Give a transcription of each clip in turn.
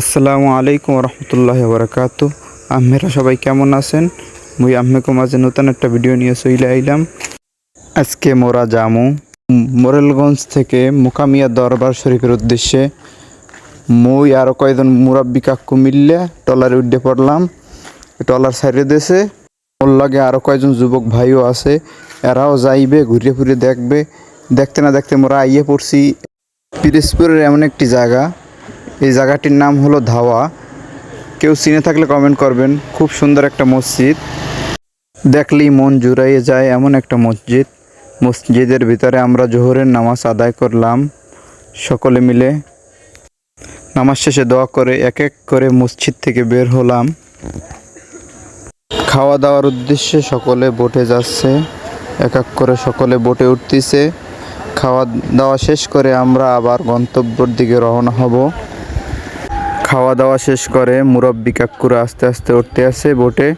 আসসালামু আলাইকুম রহমতুল্লাহ বরকাত আহমেরা সবাই কেমন আছেন? মুই আহমেকো মাঝে নতুন একটা ভিডিও নিয়ে চলে আইলাম। আজকে মোরা জামু। মোরেলগঞ্জ থেকে মুকামিয়া দরবার শরীফের উদ্দেশ্যে মুই আরও কয়েকজন মুরাব্বি কাকু মিললে টলারে উঠে পড়লাম। টলার সাইডে দেশে ওর লাগে আরও কয়েকজন যুবক ভাইও আছে। এরাও যাইবে, ঘুরে ফিরে দেখবে। দেখতে না দেখতে মোরা আইয়ে পড়ছি। পিরিসপুরের এমন একটি জায়গা। এই জায়গাটির নাম হলো ধাওয়া। কেউ চিনে থাকলে কমেন্ট করবেন। খুব সুন্দর একটা মসজিদ। দেখলেই মন জুড়াইয়ে যায় এমন একটা মসজিদ। মসজিদের ভিতরে আমরা জোহরের নামাজ আদায় করলাম সকলে মিলে। নামাজ শেষে দোয়া করে এক এক করে মসজিদ থেকে বের হলাম। খাওয়া দাওয়ার উদ্দেশ্যে সকলে বোটে যাচ্ছে। এক এক করে সকলে বোটে উঠতেছে। খাওয়া দাওয়া শেষ করে আমরা আবার গন্তব্যের দিকে রওনা হব। খাওয়া দাওয়া শেষ করে, মুরব্বি কাকুরা আস্তে আস্তে উঠতে আসে বোটে।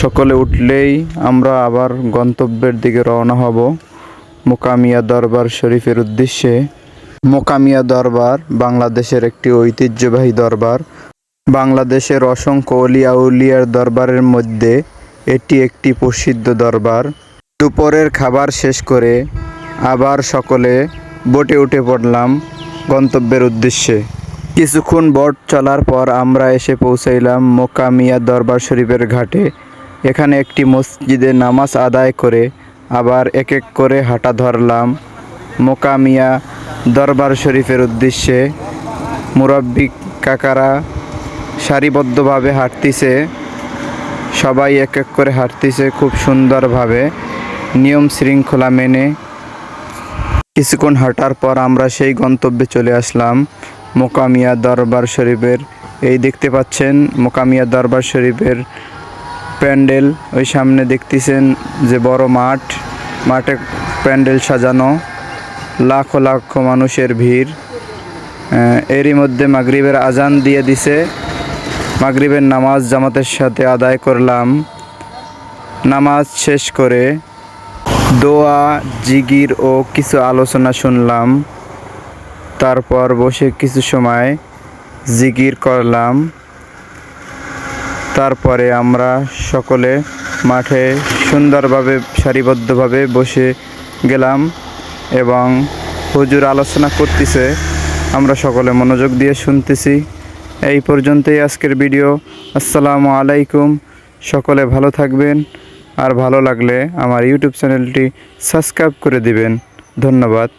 সকলে উঠলেই আমরা আবার গন্তব্যের দিকে রওনা হব মোকামিয়া দরবার শরীফের উদ্দেশ্যে। মোকামিয়া দরবার বাংলাদেশের একটি ঐতিহ্যবাহী দরবার। বাংলাদেশের অসংখ্য অলিয়া উলিয়ার দরবারের মধ্যে এটি একটি প্রসিদ্ধ দরবার। দুপুরের খাবার শেষ করে আবার সকলে বোটে উঠে পড়লাম গন্তব্যের উদ্দেশ্যে। কিছুক্ষণ বোট চলার পর আমরা এসে পৌঁছাইলাম মোকামিয়া দরবার শরীফের ঘাটে। এখানে একটি মসজিদে নামাজ আদায় করে আবার এক এক করে হাঁটা ধরলাম। মোকামিয়া দরবার শরীফের উদ্দেশ্যে মুরব্বি কাকারা সারিবদ্ধভাবে হাঁটতিছে। সবাই এক এক করে হাঁটতিছে খুব সুন্দরভাবে। নিয়ম শৃঙ্খলা মেনে কিছুক্ষণ হাঁটার পর আমরা সেই গন্তব্যে চলে আসলাম। মোকামিয়া দরবার শরীফের, এই দেখতে পাচ্ছেন মোকামিয়া দরবার শরীফের প্যান্ডেল। ওই সামনে দেখতেছেন যে বড় মাঠ, মাঠে প্যান্ডেল সাজানো, লাখো লাখো মানুষের ভিড়। এরই মধ্যে মাগরিবের আজান দিয়ে দিছে। মাগরিবের নামাজ জামাতের সাথে আদায় করলাম। নামাজ শেষ করে দোয়া, জিগির ও কিছু আলোচনা শুনলাম। তারপর বসে কিছু সময় জিগির করলাম। তারপরে আমরা সকলে মাঠে সুন্দরভাবে, সারিবদ্ধভাবে বসে গেলাম এবং হুজুর আলোচনা করতেছে। আমরা সকলে মনোযোগ দিয়ে শুনতেছি। এই পর্যন্তই আজকের ভিডিও। আসসালামু আলাইকুম। সকলে ভালো থাকবেন। আর ভালো লাগলে আমার ইউটিউব চ্যানেলটি সাবস্ক্রাইব করে দিবেন। ধন্যবাদ।